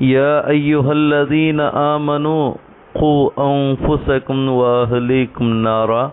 يا أيها الذين آمنوا قوا أنفسكم وأهليكم نارا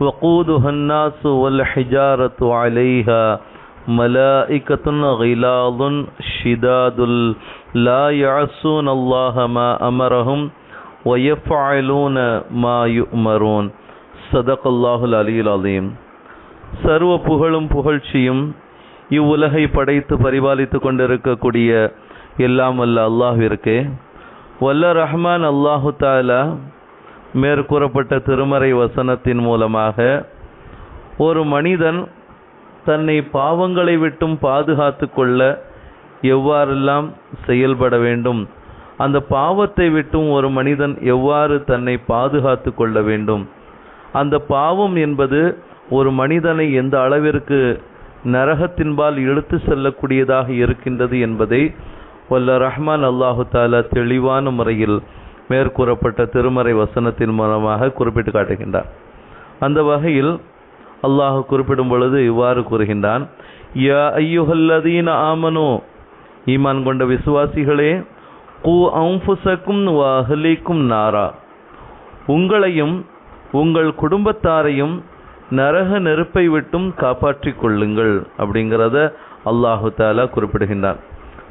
وقودها الناس والحجارة عليها ملائكة غلاظ شداد لا يعصون الله ما أمرهم ويفعلون ما يؤمرون صدق الله العلي العظيم சர்வ புகழும் புகழ்ச்சியும் இவ்வுலகை படைத்து பரிபாலித்து கொண்டிருக்கக்கூடிய எல்லாம் அல்ல அல்லாஹ்விற்கு வல்ல ரஹ்மான் அல்லாஹு தாலா மேற்கூறப்பட்ட திருமறை வசனத்தின் மூலமாக ஒரு மனிதன் தன்னை பாவங்களை விட்டும் பாதுகாத்து கொள்ள எவ்வாறெல்லாம் செயல்பட வேண்டும்? அந்த பாவத்தை விட்டும் ஒரு மனிதன் எவ்வாறு தன்னை பாதுகாத்து கொள்ள வேண்டும்? அந்த பாவம் என்பது ஒரு மனிதனை எந்த அளவிற்கு நரகத்தின்பால் இழுத்து செல்லக்கூடியதாக இருக்கின்றது என்பதை வல்ல ரஹ்மான் அல்லாஹு தாலா தெளிவான முறையில் மேற்கூறப்பட்ட திருமறை வசனத்தின் மூலமாக குறிப்பிட்டு காட்டுகின்றார். அந்த வகையில் அல்லாஹ் குறிப்பிடும் பொழுது இவ்வாறு கூறுகின்றான் யா ஐயுஹல்லதீன ஆமனோ ஈமான் கொண்ட விசுவாசிகளே கூ அவுஃபுசக்கும் அஹ்லீக்கும் நாரா. உங்களையும் உங்கள் குடும்பத்தாரையும் நரக நெருப்பை விட்டும் காப்பாற்றிக் கொள்ளுங்கள் அப்படிங்கிறத அல்லாஹு தாலா குறிப்பிடுகின்றான்.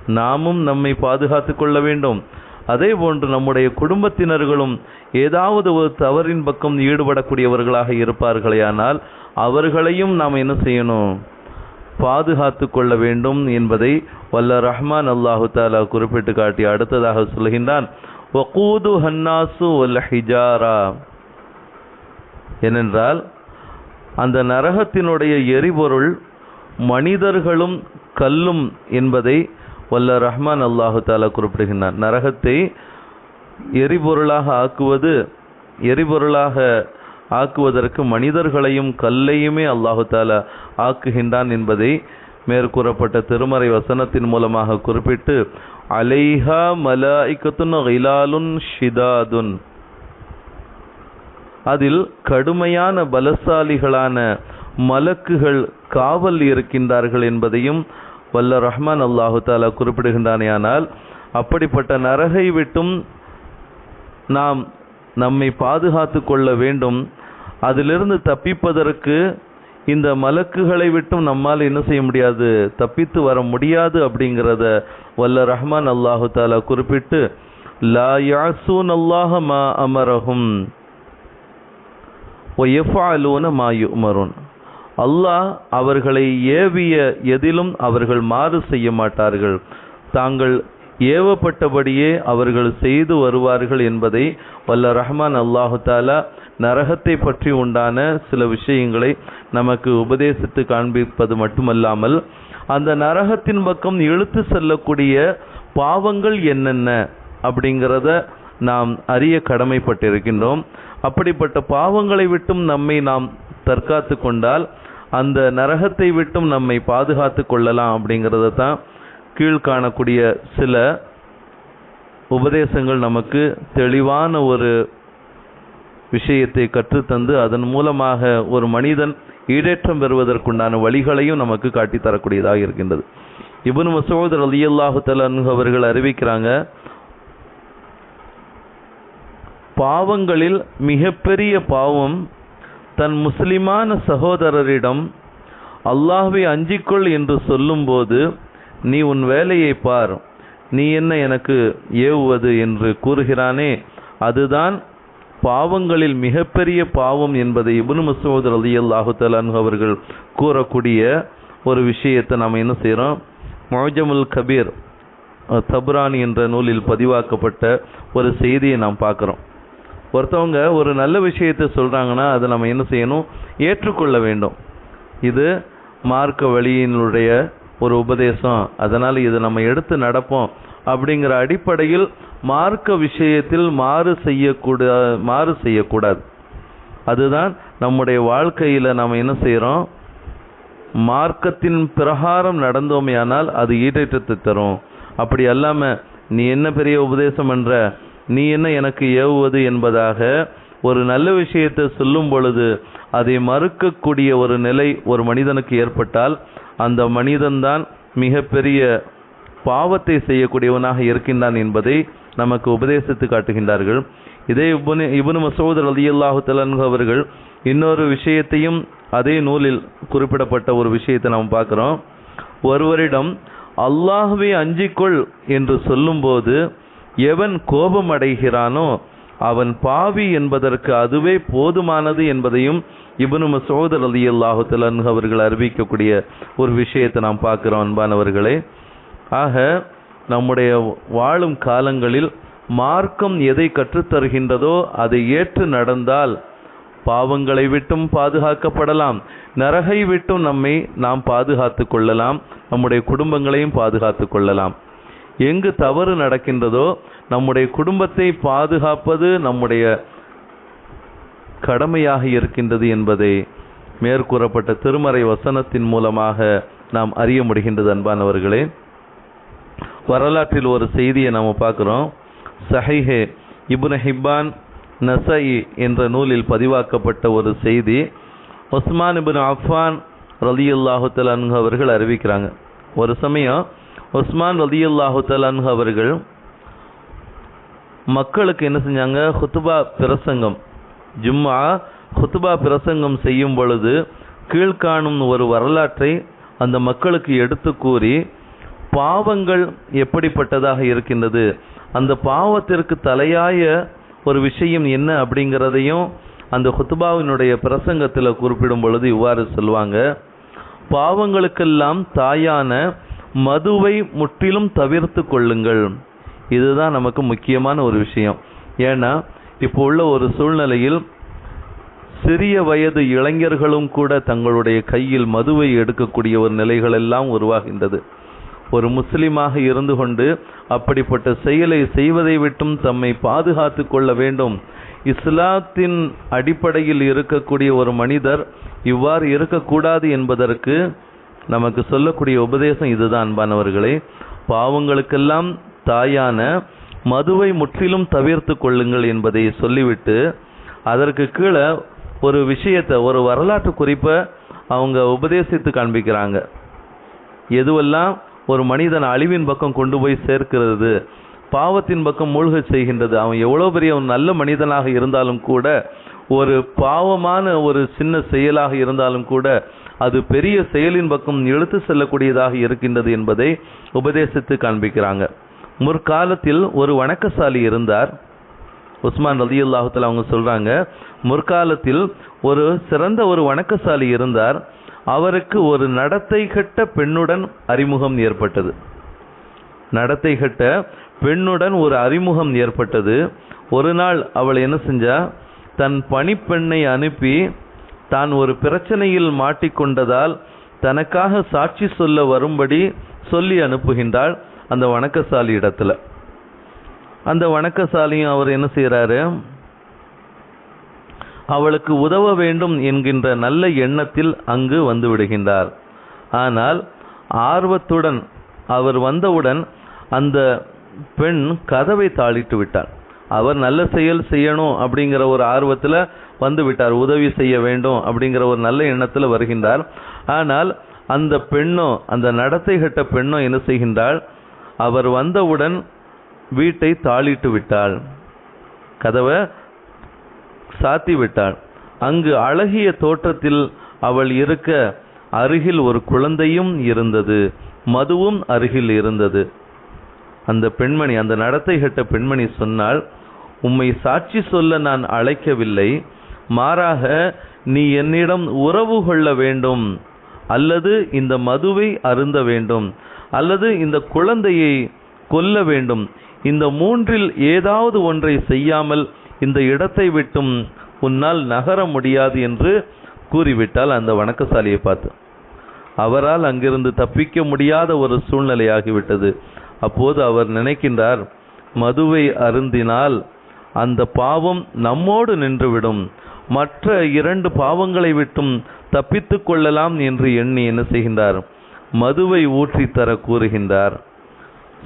நாமும் நம்மை பாதுகாத்து கொள்ள வேண்டும். அதே போன்று நம்முடைய குடும்பத்தினர்களும் ஏதாவது ஒரு தவறின் பக்கம் ஈடுபடக்கூடியவர்களாக இருப்பார்களேயானால் அவர்களையும் நாம் என்ன செய்யணும்? பாதுகாத்து கொள்ள வேண்டும் என்பதை வல்ல ரஹ்மான் அல்லாஹு தாலா குறிப்பிட்டு காட்டி அடுத்ததாக சொல்கின்றான். வக்கூது ஹன்னாசு வல்ல ஹிஜாரா. ஏனென்றால் அந்த நரகத்தினுடைய எரிபொருள் மனிதர்களும் கல்லும் என்பதை வல்ல ரஹ்மான் அல்லாஹு தாலா குறிப்பிடுகின்றான். நரகத்தை எரிபொருளாக ஆக்குவது எரிபொருளாக ஆக்குவதற்கு மனிதர்களையும் கல்லையுமே அல்லாஹு தாலா ஆக்குகின்றான் என்பதை மேற்கூறப்பட்ட திருமறை வசனத்தின் மூலமாக குறிப்பிட்டு அலைஹா மலாய்கத்துன் ஹிலாலுன் ஷிதாதுன். அதில் கடுமையான பலசாலிகளான மலக்குகள் காவல் இருக்கின்றார்கள் என்பதையும் வல்ல ரஹ்மான் அல்லாஹு தாலா குறிப்பிடுகின்றானேயானால் அப்படிப்பட்ட நரகை விட்டும் நாம் நம்மை பாதுகாத்து கொள்ள வேண்டும். அதிலிருந்து தப்பிப்பதற்கு இந்த மலக்குகளை விட்டும் நம்மால் என்ன செய்ய முடியாது? தப்பித்து வர முடியாது அப்படிங்கிறத வல்ல ரஹ்மான் அல்லாஹு தாலா குறிப்பிட்டு லா யாசூன் அல்லாஹ மா அமரஹும் ஒயஃபாலூன மா யுமருன் அல்லாஹ் அவர்களை ஏவிய எதிலும் அவர்கள் மாறு செய்ய மாட்டார்கள். தாங்கள் ஏவப்பட்டபடியே அவர்கள் செய்து வருவார்கள் என்பதை வல்ல ரஹ்மான் அல்லாஹு தாலா நரகத்தை பற்றி உண்டான சில விஷயங்களை நமக்கு உபதேசித்து காண்பிப்பது மட்டுமல்லாமல் அந்த நரகத்தின் பக்கம் இழுத்து செல்லக்கூடிய பாவங்கள் என்னென்ன அப்படிங்கிறத நாம் அறிய கடமைப்பட்டிருக்கின்றோம். அப்படிப்பட்ட பாவங்களை விட்டும் நம்மை நாம் தற்காத்து கொண்டால் அந்த நரகத்தை விட்டும் நம்மை பாதுகாத்து கொள்ளலாம் அப்படிங்கிறத தான் கீழ்காணக்கூடிய சில உபதேசங்கள் நமக்கு தெளிவான ஒரு விஷயத்தை கற்றுத்தந்து அதன் மூலமாக ஒரு மனிதன் ஈடேற்றம் பெறுவதற்குண்டான வழிகளையும் நமக்கு காட்டித்தரக்கூடியதாக இருக்கின்றது. இபுன் மசூத் ரலியல்லாஹு தலன்ஹு அவர்கள் அறிவிக்கிறாங்க பாவங்களில் மிகப்பெரிய பாவம் தன் முஸ்லிமான சகோதரரிடம் அல்லாஹ்வை அஞ்சிக்கொள் என்று சொல்லும்போது நீ உன் வேலையை பார். நீ என்ன எனக்கு ஏவுவது? என்று கூறுகிறானே. அதுதான் பாவங்களில் மிகப்பெரிய பாவம் என்பதை இபுன் மசூத் ரலியல்லாஹு தஆலா அவர்கள் கூறக்கூடிய ஒரு விஷயத்தை நாம் என்ன செய்கிறோம் மொஜமுல் கபீர் தப்ரான் என்ற நூலில் பதிவாக்கப்பட்ட ஒரு செய்தியை நாம் பார்க்குறோம். ஒருத்தவங்க ஒரு நல்ல விஷயத்தை சொல்கிறாங்கன்னா அதை நம்ம என்ன செய்யணும்? ஏற்றுக்கொள்ள வேண்டும். இது மார்க்க வழியினுடைய ஒரு உபதேசம். அதனால் இதை நம்ம எடுத்து நடப்போம். அப்படிங்கிற அடிப்படையில் மார்க்க விஷயத்தில் மாறு செய்யக்கூடா மாறு செய்யக்கூடாது. அதுதான் நம்முடைய வாழ்க்கையில் நாம் என்ன செய்கிறோம் மார்க்கத்தின் பிரகாரம் நடந்தோமேயானால் அது ஈடேற்றத்தை தரும். அப்படி அல்லாமல் நீ என்ன பெரிய உபதேசம் என்ற நீ என்ன எனக்கு ஏவுவது என்பதாக ஒரு நல்ல விஷயத்தை சொல்லும் பொழுது அதை மறுக்கக்கூடிய ஒரு நிலை ஒரு மனிதனுக்கு ஏற்பட்டால் அந்த மனிதன்தான் மிகப்பெரிய பாவத்தை செய்யக்கூடியவனாக இருக்கின்றான் என்பதை நமக்கு உபதேசித்து காட்டுகின்றார்கள். இதே இபுனு இபுனு மசூத் ரலியல்லாஹு தலன்கு அவர்கள் இன்னொரு விஷயத்தையும் அதே நூலில் குறிப்பிடப்பட்ட ஒரு விஷயத்தை நாம் பார்க்குறோம். ஒருவரிடம் அல்லாஹுவை அஞ்சிக்கொள் என்று சொல்லும்போது எவன் கோபம் அடைகிறானோ அவன் பாவி என்பதற்கு அதுவே போதுமானது என்பதையும் இபனு மசோதர் அலி அல்லாஹுத்தலன் அவர்கள் அறிவிக்கக்கூடிய ஒரு விஷயத்தை நாம் பார்க்கிறோம் அன்பானவர்களே. ஆக நம்முடைய வாழும் காலங்களில் மார்க்கம் எதை கற்றுத்தருகின்றதோ அதை ஏற்று நடந்தால் பாவங்களை விட்டும் பாதுகாக்கப்படலாம். நரகை விட்டும் நம்மை நாம் பாதுகாத்து கொள்ளலாம். நம்முடைய குடும்பங்களையும் பாதுகாத்து கொள்ளலாம். எங்கு தவறு நடக்கின்றதோ நம்முடைய குடும்பத்தை பாதுகாப்பது நம்முடைய கடமையாக இருக்கின்றது என்பதை மேற்கூறப்பட்ட திருமறை வசனத்தின் மூலமாக நாம் அறிய முடிகின்றது அன்பானவர்களே வரலாற்றில் ஒரு செய்தியை நாம் பார்க்குறோம். சஹைஹே இபுன ஹிப்பான் நசை என்ற நூலில் பதிவாக்கப்பட்ட ஒரு செய்தி ஒஸ்மான் இப்னு அஃபான் ரலியுல்லாஹு தலான்ஹு அவர்கள் அறிவிக்கிறாங்க. ஒரு சமயம் உஸ்மான் ரதியுல்லாஹு தலான் அவர்கள் மக்களுக்கு என்ன செஞ்சாங்க? ஹுத்துபா பிரசங்கம். ஜும்மா ஹுத்துபா பிரசங்கம் செய்யும் பொழுது கீழ்காணும் ஒரு வரலாற்றை அந்த மக்களுக்கு எடுத்து கூறி பாவங்கள் எப்படிப்பட்டதாக இருக்கின்றது? அந்த பாவத்திற்கு தலையாய ஒரு விஷயம் என்ன அப்படிங்கிறதையும் அந்த ஹுத்துபாவினுடைய பிரசங்கத்தில் குறிப்பிடும் பொழுது இவ்வாறு சொல்லுவாங்க பாவங்களுக்கெல்லாம் தாயான மதுவை முற்றிலும் தவிர்த்து கொள்ளுங்கள். இதுதான் நமக்கு முக்கியமான ஒரு விஷயம். ஏன்னா இப்போ உள்ள ஒரு சூழ்நிலையில் சிறிய வயது இளைஞர்களும் கூட தங்களுடைய கையில் மதுவை எடுக்கக்கூடிய ஒரு நிலைகள் எல்லாம் உருவாகின்றது. ஒரு முஸ்லிமாக இருந்து கொண்டு அப்படிப்பட்ட செயலை செய்வதை விட்டும் தம்மை பாதுகாத்து கொள்ள வேண்டும். இஸ்லாத்தின் அடிப்படையில் இருக்கக்கூடிய ஒரு மனிதர் இவ்வாறு இருக்கக்கூடாது என்பதற்கு நமக்கு சொல்லக்கூடிய உபதேசம் இதுதான் அன்பானவர்களே. பாவங்களுக்கெல்லாம் தாயான மதுவை முற்றிலும் தவிர்த்து கொள்ளுங்கள் என்பதை சொல்லிவிட்டு அதற்கு கீழே ஒரு விஷயத்தை ஒரு வரலாற்று குறிப்பை அவங்க உபதேசித்து காண்பிக்கிறாங்க. எதுவெல்லாம் ஒரு மனிதன் அழிவின் பக்கம் கொண்டு போய் சேர்க்கிறது பாவத்தின் பக்கம் மூழ்க செய்கின்றது அவன் எவ்வளோ பெரிய நல்ல மனிதனாக இருந்தாலும் கூட ஒரு பாவமான ஒரு சின்ன செயலாக இருந்தாலும் கூட அது பெரிய செயலின் பக்கம் இழுத்து செல்லக்கூடியதாக இருக்கின்றது என்பதை உபதேசித்து காண்பிக்கிறாங்க. முற்காலத்தில் ஒரு வணக்கசாலி இருந்தார். உஸ்மான் ரதி அல்லாஹத்தில் அவங்க சொல்கிறாங்க முற்காலத்தில் ஒரு சிறந்த ஒரு வணக்கசாலி இருந்தார். அவருக்கு ஒரு நடத்தை கட்ட பெண்ணுடன் அறிமுகம் ஏற்பட்டது. நடத்தை கட்ட பெண்ணுடன் ஒரு அறிமுகம் ஏற்பட்டது. ஒரு நாள் அவள் என்ன செஞ்சா தன் பணிப்பெண்ணை அனுப்பி தான் ஒரு பிரச்சனையில் மாட்டிக்கொண்டதால் தனக்காக சாட்சி சொல்ல வரும்படி சொல்லி அனுப்புகின்றாள் அந்த வணக்கசாலி இடத்துல. அந்த வணக்கசாலியும் அவர் என்ன செய்கிறாரு அவளுக்கு உதவ வேண்டும் என்கின்ற நல்ல எண்ணத்தில் அங்கு வந்து விடுகின்றார். ஆனால் ஆர்வத்துடன் அவர் வந்தவுடன் அந்த பெண் கதவை தாளிட்டு விட்டார் அவர் நல்ல செயல் செய்யணும் அப்படிங்கிற ஒரு ஆர்வத்தில் வந்து விட்டார். உதவி செய்ய வேண்டும் அப்படிங்கிற ஒரு நல்ல எண்ணத்தில் வருகின்றார். ஆனால் அந்த பெண்ணோ அந்த நடத்தை கட்ட பெண்ணோ என்ன செய்கின்றாள்? அவர் வந்தவுடன் வீட்டை தாளிட்டு விட்டாள். கதவை சாத்தி விட்டாள். அங்கு அழகிய தோற்றத்தில் அவள் இருக்க அருகில் ஒரு குழந்தையும் இருந்தது. மதுவும் அருகில் இருந்தது. அந்த பெண்மணி அந்த நடத்தை கட்ட பெண்மணி சொன்னால் உம்மை சாட்சி சொல்ல நான் அழைக்கவில்லை. மாறாக நீ என்னிடம் உறவு கொள்ள வேண்டும். அல்லது இந்த மதுவை அருந்த வேண்டும். அல்லது இந்த குழந்தையை கொல்ல வேண்டும். இந்த மூன்றில் ஏதாவது ஒன்றை செய்யாமல் இந்த இடத்தை விட்டும் உன்னால் நகர முடியாது என்று கூறிவிட்டால் அந்த வணக்கசாலியை பார்த்து அவரால் அங்கிருந்து தப்பிக்க முடியாத ஒரு சூழ்நிலையாகிவிட்டது. அப்போது அவர் நினைக்கின்றார் மதுவை அருந்தினால் அந்த பாவம் நம்மோடு நின்றுவிடும். மற்ற இரண்டு பாவங்களை விட்டும் தப்பித்து கொள்ளலாம் என்று எண்ணி என்ன செய்கின்றார்? மதுவை ஊற்றித் தர கூறுகின்றார்.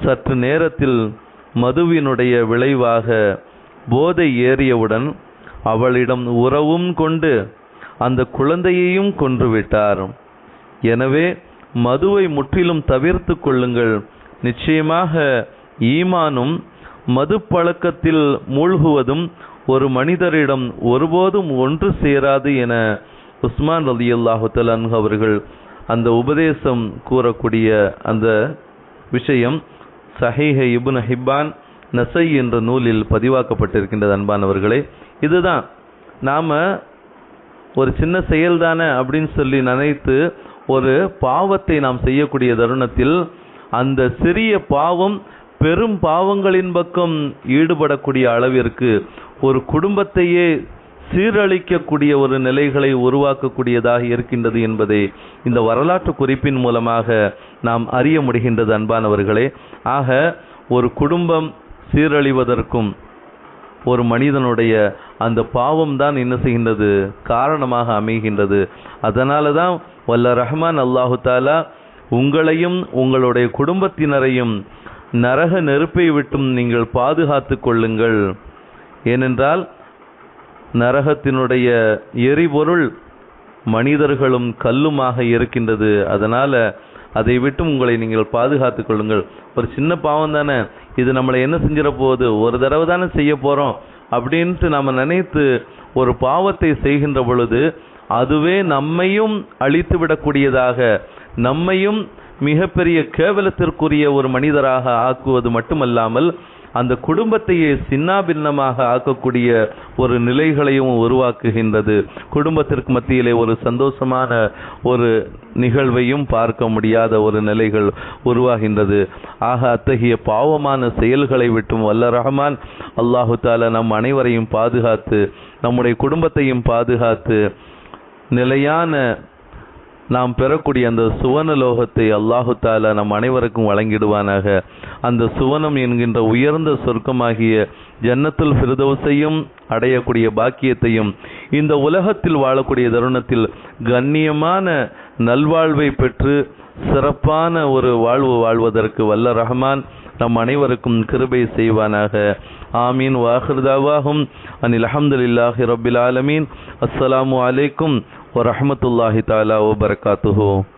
சற்று நேரத்தில் மதுவினுடைய விளைவாக போதை ஏறியவுடன் அவளிடம் உறவும் கொண்டு அந்த குழந்தையையும் கொன்றுவிட்டார். எனவே மதுவை முற்றிலும் தவிர்த்து கொள்ளுங்கள். நிச்சயமாக ஈமானும் மது பழக்கத்தில் மூழ்குவதும் ஒரு மனிதரிடம் ஒருபோதும் ஒன்று சேராது என உஸ்மான் ரலி அல்லாஹு அவர்கள் அந்த உபதேசம் கூறக்கூடிய அந்த விஷயம் சஹீஹ இபுன் ஹிப்பான் நசை என்ற நூலில் பதிவாக்கப்பட்டிருக்கின்றது அன்பானவர்களே இதுதான். நாம் ஒரு சின்ன செயல் தானே அப்படின்னு சொல்லி நினைத்து ஒரு பாவத்தை நாம் செய்யக்கூடிய தருணத்தில் அந்த சிறிய பாவம் பெரும் பாவங்களின் பக்கம் ஈடுபடக்கூடிய அளவிற்கு ஒரு குடும்பத்தையே சீரழிக்கக்கூடிய ஒரு நிலைகளை உருவாக்கக்கூடியதாக இருக்கின்றது என்பதை இந்த வரலாற்று குறிப்பின் மூலமாக நாம் அறிய முடிகின்றது அன்பானவர்களே. ஆக ஒரு குடும்பம் சீரழிவதற்கும் ஒரு மனிதனுடைய அந்த பாவம் தான் என்ன செய்கின்றது? காரணமாக அமைகின்றது. அதனால தான் வல்ல ரஹ்மான் அல்லாஹு தாலா உங்களையும் உங்களுடைய குடும்பத்தினரையும் நரக நெருப்பை விட்டும் நீங்கள் பாதுகாத்து கொள்ளுங்கள். ஏனென்றால் நரகத்தினுடைய எரிபொருள் மனிதர்களும் கல்லுமாக இருக்கின்றது. அதனால் அதை விட்டு உங்களை நீங்கள் பாதுகாத்து கொள்ளுங்கள். ஒரு சின்ன பாவம் தானே. இது நம்மளை என்ன செஞ்சிட போகுது? ஒரு தடவை தானே செய்ய போகிறோம் அப்படின்ட்டு நம்ம நினைத்து ஒரு பாவத்தை செய்கின்ற பொழுது அதுவே நம்மையும் அழித்து விடக்கூடியதாக நம்மையும் மிகப்பெரிய கேவலத்திற்குரிய ஒரு மனிதராக ஆக்குவது மட்டுமல்லாமல் அந்த குடும்பத்தையே சின்னாபின்னமாக ஆக்கக்கூடிய ஒரு நிலைகளையும் உருவாக்குகின்றது. குடும்பத்திற்கு மத்தியிலே ஒரு சந்தோஷமான ஒரு நிகழ்வையும் பார்க்க முடியாத ஒரு நிலைகள் உருவாகின்றது. ஆக அத்தகைய பாவமான செயல்களை விட்டும் வல்ல ரஹமான் அல்லாஹு தாலா நம் அனைவரையும் பாதுகாத்து நம்முடைய குடும்பத்தையும் பாதுகாத்து நிலையான நாம் பெறக்கூடிய அந்த சுவன லோகத்தை அல்லாஹு தாலா நம் அனைவருக்கும் வழங்கிடுவானாக. அந்த சுவனம் என்கின்ற உயர்ந்த சொர்க்கமாகிய ஜன்னத்துல் ஃபிர்தௌஸையும் அடையக்கூடிய பாக்கியத்தையும் இந்த உலகத்தில் வாழக்கூடிய தருணத்தில் கண்ணியமான நல்வாழ்வை பெற்று சிறப்பான ஒரு வாழ்வு வாழ்வதற்கு வல்ல ரஹ்மான் நம் அனைவருக்கும் கிருபை செய்வானாக. ஆமீன். வாஹிருதாவாகும் அனில் அஹமதுல்லாஹி ரபில் ஆலமீன். அஸ்ஸலாமு அலைக்கும் ورحمة اللہ تعالی وبركاته.